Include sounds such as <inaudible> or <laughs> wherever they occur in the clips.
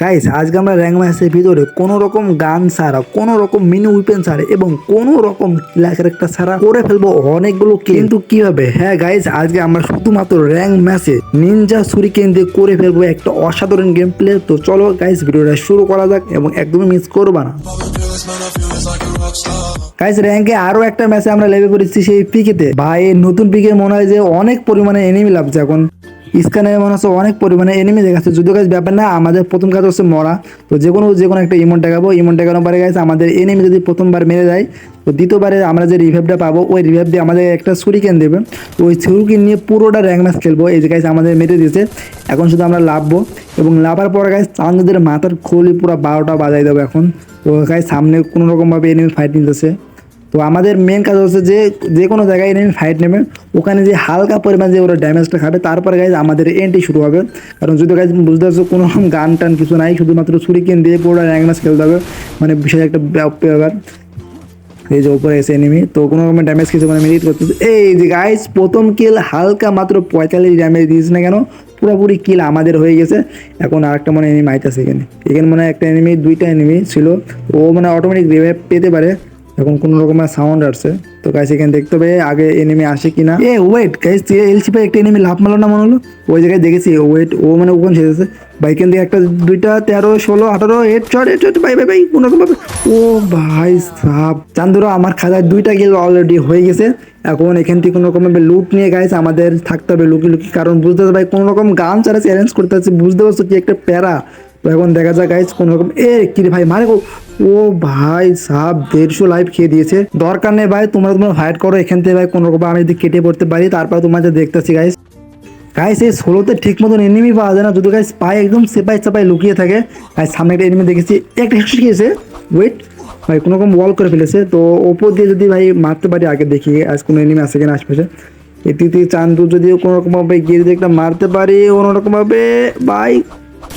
Guys আজকে আমরা rank ম্যাচের ভিতরে কোনো রকম গান ছাড়া, কোনো রকম মিনি উইপেন ছাড়া এবং কোনো রকম কিলা ক্যারেক্টার ছাড়া করে ফেলব অনেকগুলো। কিন্তু কীভাবে? হ্যাঁ গাইস আজকে আমরা শুধুমাত্র র্যাঙ্ক ম্যাচে নিনজা সুরিকেন দিয়ে করে ফেলব একটা অসাধারণ গেম প্লে তো চলো গাইস ভিডিওটা শুরু করা যাক এবং একদমই মিস করবা না। গাইস র্যাঙ্কে আরও একটা ম্যাচে আমরা লেবে পড়েছি সেই পিকেতে। ভাই, নতুন পিকে মনে হয় যে অনেক পরিমাণে এনিমি লাগছে এখন স্ক্যানে মনে হচ্ছে অনেক পরিমাণে এনিমি দেখাচ্ছে। যদিও কাজ ব্যাপার না, আমাদের প্রথম কাজ হচ্ছে মরা। তো যে কোনো যে কোনো একটা ইমন টাকাবো ইমন টাকানোর পরে গাইছে আমাদের এনিমি যদি প্রথমবার মেরে যায় তো দ্বিতীয়বারে আমরা যে রিভাইভটা পাবো, ওই রিভাইভ দিয়ে আমাদের একটা সুরিকেন দেবে। তো ওই সুরিকেন নিয়ে পুরোটা র্যাঙ্ক ম্যাচ খেলব। এই যে গাছ আমাদের মেরে দিয়েছে। এখন শুধু আমরা লাভবো। এবং লাভার পর গাইছে চান্দের মাথার খোলি পুরো বারোটা বাজাই দেবো এখন। তো গাইছে সামনে কোনো রকমভাবে এনিমি ফাইট নিতেছে। তো আমাদের মেন কাজ হচ্ছে যে যে কোনো জায়গায় এনে ফাইট নেবে ওখানে যে হালকা পরিমাণ যে ওরা ড্যামেজটা খাবে, তারপরে গাইজ আমাদের এন্ট্রি শুরু হবে। কারণ যদি গাইজ বুঝতে পারছ, কোনো <laughs> গান টান কিছু নাই, শুধুমাত্র ছুরি কিন দিয়ে পুরো র্যাঙ্ক ম্যাচ খেলতে হবে। মানে বিশেষ একটা ব্যাপ- ব্যাপার। এই যে উপরে এসে এনিমি তো কোনো রকমের ড্যামেজ কিছু মানে মেরিট করতেছে। এই যে গাইস প্রথম কিল হালকা মাত্র পঁয়তাল্লিশ ড্যামেজ দিয়েছে না কেন? পুরোপুরি কিল আমাদের হয়ে গেছে। এখন আরেকটা মনে এনিমি আইতেছে এখানে। এখানে মনে হয় একটা এনিমি দুইটা এনিমি ছিল। ও মানে অটোমেটিক রিভাইভ পেতে পারে। এখন কোনো রকমের সাউন্ড আসছে। তো গাইস এখানে দেখতে হবে, আগে এনিমি আসে কিনা। এ ওয়েট গাইস এলসি পে একটা এনিমি লাভ মারলো না, মনে হলো? ওই জায়গায় দেখেছি ওয়েট ও মানে ওখানে ছেড়েছে বাইকেন দিয়ে একটা, দুইটা, তেরো, ষোলো, আঠারো হেড শট হেড শট বাই বাই বাই কোনো রকম ভাবে ও ভাই, সাপ। চান্দুরা, আমার খাতায় দুইটা গেল অলরেডি হয়ে গেছে। এখন এখান থেকে কোনো রকম লুট নিয়ে গাইছে আমাদের থাকতে হবে লুকি লুকি কারণ বুঝতে ভাই কোনো রকম গান ছাড়া চ্যালেঞ্জ করতে হচ্ছে বুঝতে পারছ কি একটা প্যারা। তো এখন দেখা যাক গাইজ কোন রকম এ কিরে ভাই, মারে ও ভাই সাব, দেড়শো লাইভ খেয়ে দিয়েছে। দরকার নেই ভাই, তোমরা তোমরা ফাইট করো এখান থেকে ভাই, কোনো রকম আমি যদি কেটে পড়তে পারি, তারপর তোমাদের দেখতেছি গাইজ গাইস এই ষোলোতে ঠিক মতন এনিমি পাওয়া যায় না, যদি গাইস পায়ে একদম সেপাই সেপাই লুকিয়ে থাকে। গাইস সামনে একটা এনিমি দেখেছি, একটা হেডশট খেয়েছে। ওয়েট ভাই, কোনো রকম ওয়াল করে ফেলেছে। তো ওপর দিয়ে যদি ভাই মারতে পারি, আগে দেখি আজ কোনো এনিমি আছে কিনা আশপাশে। এটিতে চান্দু যদি কোনো রকম ভাবে গিয়ে যদি একটা মারতে পারি অন্যরকম ভাবে ভাই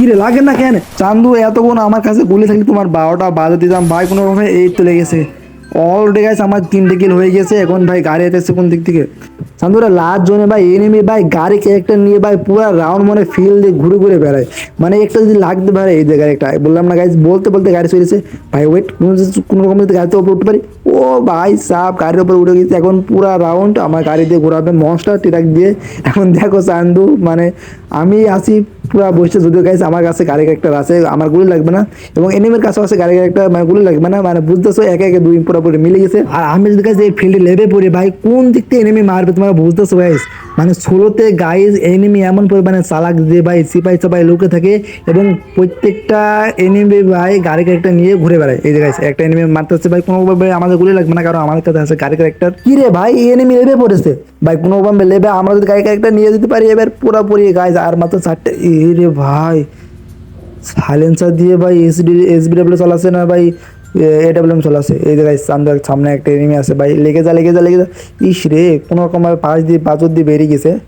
কি রে লাগে না কেন? চান্দু, এতক্ষণ আমার কাছে গুলি থাকলে, তোমার বারোটা বাজে দিতাম ভাই, কোনো রকমে এই তো লেগেছে। অলরেডি গাইস আমার তিনটে কিল হয়ে গেছে। এখন ভাই গাড়ি এসেছে কোন দিক থেকে? চান্দুরা লাস্ট জোনে ভাই এনিমি ভাই গাড়ি ক্যারেক্টার নিয়ে ভাই পুরো রাউন্ড মনে ফিল্ডে ঘুরে ঘুরে বেড়ায়। মানে একটা যদি লাগতে পারে এই জায়গায় একটা। বললাম না গাইস বলতে বলতে গাড়ি চলেছে ভাই ওয়েট কোনো রকম যদি গাড়িতে উপরে উঠতে পারি, ও ভাই সাপ, গাড়ির উপর উঠে গেছে। এখন পুরা রাউন্ড আমার গাড়ি দিয়ে ঘোরাবে। মনস্টার ট্রাক দিয়ে। এখন দেখো চান্দু মানে আমি আসি পুরো বসে। যদিও গাইছে আমার কাছে গাড়ি ক্যারেক্টার আছে, আমার গুলি লাগবে না। এবং এনিমের কাছে আছে গাড়ি ক্যারেক্টার মানে গুলি লাগবে না। মানে বুঝতেছো, একে একে দুই পুরোপুরি মিলে গেছে। আর যদি গাইছে এই ফিল্ডে লেবে পড়ে, ভাই, কোন দিক থেকে এনিমি মারবে তোমরা বুঝতেছো গাইস মানে ষোলোতে গাইজ এনিমি এমন পরিমাণে চালাক দিয়ে ভাই সিপাই চাপাই লুকে থাকে এবং প্রত্যেকটা এনিমি ভাই গাড়ি ক্যারেক্টার নিয়ে ঘুরে বেড়ায়। এই যে গাইস একটা এনিমি মারতে হচ্ছে ভাই কোনোভাবে আমাদের গুলি লাগবে না, কারণ আমাদের কাছে আছে গাড়ি ক্যারেক্টার কি রে, ভাই এনিমি লেবে পড়েছে? ভাই কোনোভাবে লেবে আমরা যদি গাড়ি ক্যারেক্টার নিয়ে যেতে পারি, এবার পুরোপুরি গাইজ আর মাত্র চারটে এ রে, ভাই সাইলেন্সার দিয়ে, ভাই এসডি এসবি ডাব্লিউ চালাচ্ছে না, ভাই। এ ডাব্লিউ চালাচ্ছে এই জায়গায় সামনে সামনে একটা এনিমি আছে। ভাই, লেগে যা লেগে যা লেগে যা। ইস রে, কোনো রকম ভাবে পাঁচ দিয়ে, পাঁচর দিয়ে বেরিয়ে গেছে।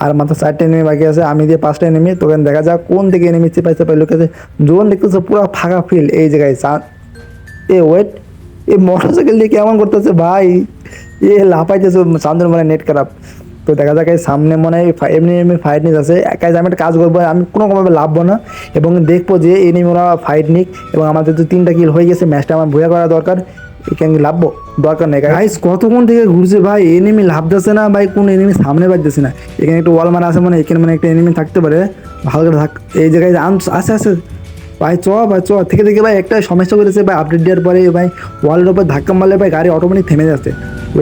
আর মাত্র চারটে এনিমি বাকি আছে, আমি দিয়ে পাঁচটা এনিমি তোকে দেখা যাক কোন দিকে এনিমি চেপাই চেপাই লোকেছে জোন দেখতেছে, পুরো ফাঁকা ফিল্ড এই জায়গায় চা- এ ওয়েট এ মোটরসাইকেল দিয়ে কেমন করতেছে ভাই? এ লাফাইতেছে চান্দ্র মানে নেট খারাপ। তো দেখা যাক এই সামনে মনে হয় এমনি এমনি ফাইট নিতে আছে একাই আমি একটা কাজ করব, আমি কোনো রকমভাবে লাভবো না এবং দেখব যে এনিমি ওরা ফাইট নিক এবং আমাদের তো তিনটা কিল হয়ে গেছে ম্যাচটা আমার ভুয়া করা দরকার। এখানে লাভবো? দরকার নেই গাইস কতক্ষণ থেকে ঘুরছে ভাই? এনিমি লাভ যাচ্ছে না ভাই, কোন এনিমি সামনে বাজতেছে না। এখানে একটা ওয়াল মারা আছে মানে এখানে মানে একটা এনিমি থাকতে পারে। ভালো করে থাক। এই জায়গায় আছে আছে। ভাই, চ ভাই, চ। থেকে থেকে ভাই, একটা সমস্যা করেছে ভাই আপডেট দেওয়ার পরে ভাই ওয়ালের উপর ধাক্কা মারলে ভাই, গাড়ি অটোমেটিক থেমে যাচ্ছে।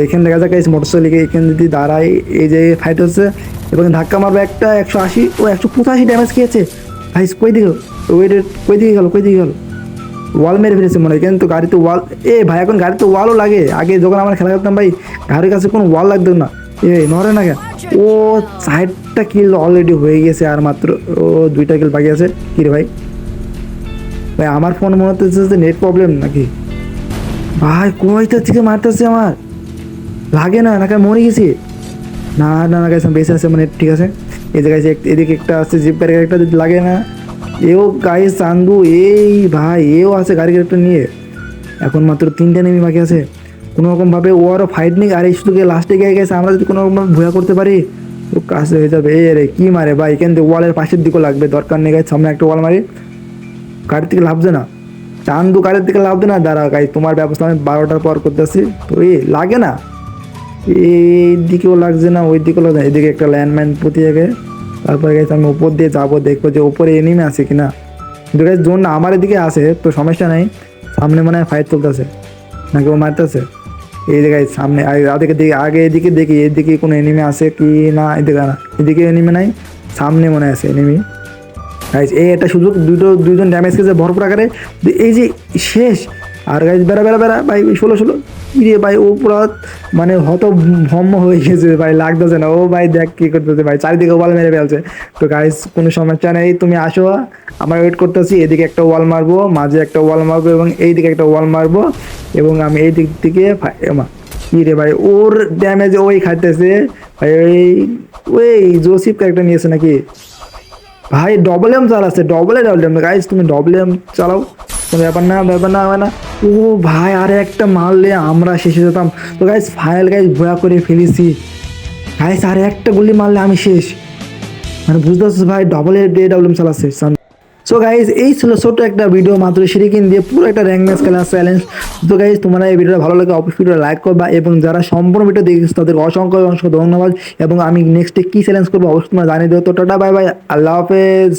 এখানে দেখা যাক এই মোটরসাইকেল এখানে যদি দাঁড়ায়। এই যে ফাইট হচ্ছে, এবং ধাক্কা মারবে একটা একশো আশি, ও একশো পঁচাশি ড্যামেজ খেয়েছে। ভাই, কই দিকে ওয়েট কই দিকে গেল, কই দিকে গেল? ওয়াল মেরে ফেলেছে মনে হয়। কিন্তু গাড়িতে ওয়াল এ ভাই, এখন গাড়িতে ওয়ালও লাগে। আগে যখন আমরা খেলা করতাম ভাই গাড়ির কাছে কোনো ওয়াল লাগতো না। এ নরে না কেন? ও সাইডটা কিল অলরেডি হয়ে গেছে আর মাত্র, ও দুইটা কিল বাকি আছে। কি রে ভাই? ভাই, আমার ফোন মনে হচ্ছে যে নেট প্রবলেম নাকি? ভাই কয়টা থেকে মারতেছে আমার? লাগে না নাকি মরে গেছি। না না না গাইছে বেঁচে আছে মানে ঠিক আছে? এই যে- এদিকে একটা আছে, জিপ গাড়ি একটা লাগে না, এও গায়ে চান্দু এই ভাই, এও আছে গাড়ি একটা নিয়ে। এখন মাত্র তিনটে নেমি বাকি আছে। কোনো রকমভাবে ও আরও ফাইট নেই, আর এই শুধু লাস্টে গিয়ে গেছে, আমরা যদি কোনো রকম ভুয়া করতে পারি তো কাছে হয়ে যাবে। এ রে, কী মারে ভাই এখান থেকে ওয়ালের পাশের দিকেও লাগবে, দরকার নেই গাছ সামনে একটা ওয়াল মারি। গাড়ি থেকে লাভছে না। চান্দু গাড়ির থেকে লাভবে না দাঁড়া গাই তোমার ব্যবস্থা আমি বারোটার পর করতেছি। তো এই, লাগে না। এই দিকেও লাগছে না ওই দিকেও লাগছে না। এদিকে একটা ল্যান্ডমাইন প্রতি জায়গায় তারপরে গেছে আমি উপর দিয়ে যাব, দেখব যে উপরে এনিমে আছে কিনা। কিন্তু গাইজ জোন আমার এদিকে আছে, তো সমস্যা নাই। সামনে মনে ফাইট চলতেছে নাকি ও মারতেছে? এই জায়গায় সামনে আগে দিকে আগে এদিকে দেখি, এদিকে কোনো এনিমে আছে কি না, এদিকে না। এদিকে এনিমে নাই, সামনে মনে আছে এনিমি গাইজ এই একটা সুযোগ, দুটো দুজন ড্যামেজ খেয়েছে ভরপুর আকারে। এই যে শেষ। আর গাইজ বেড়া বেড়া বেড়া, ভাই, ষোলো ষোলো। রে ভাই, ও পুরো মানে হত ভম্ম হয়ে গেছে ভাই, লাগতেছে না। ও ভাই দেখ কি করতেছে ভাই, চারিদিকে ওয়াল মেরে ফেলছে। তো গাইজ কোনো সমস্যা নেই, তুমি আসো। আমরা ওয়েট করতেছি, এদিকে একটা ওয়াল মারবো, মাঝে একটা ওয়াল মারবো এবং এই দিকে একটা ওয়াল মারবো এবং আমি এই দিক থেকে কি রে ভাই, ওর ড্যামেজ ওই খাইতেছে। ভাই, ওই ওই জোসিফ একটা নিয়েছে নাকি? ভাই ডবল এম চালাচ্ছে double A double M guys তুমি ডবল এম চালাও। ব্যাপার না ব্যাপার না হবে না। ও ভাই, আরে একটা মারলে আমরা শেষে যেতাম। তো গাইস ফাইনাল গাইস ভয়া করে ফেলেছি। গাইস আরে একটা গুলি মারলে আমি শেষ। মানে বুঝতে পারছিস ভাই ডবল এ ডে ডবল এম চালাচ্ছে সো গাইজ এই ছিল ছোট একটা ভিডিও মাত্র সিরিকিন দিয়ে পুরো একটা র্যাঙ্ক ম্যাচ খেলা চ্যালেঞ্জ তো গাইজ তোমরা এই ভিডিওটা ভালো লাগে অবশ্যই ভিডিও লাইক করবা এবং যারা সম্পূর্ণ ভিডিও দেখেছ তাদের অসংখ্য অসংখ্য ধন্যবাদ। এবং আমি নেক্সটে কী চ্যালেঞ্জ করব, অবশ্যই তোমরা জানিয়ে দেবো তো টাটা বাই বাই আল্লাহ হাফেজ।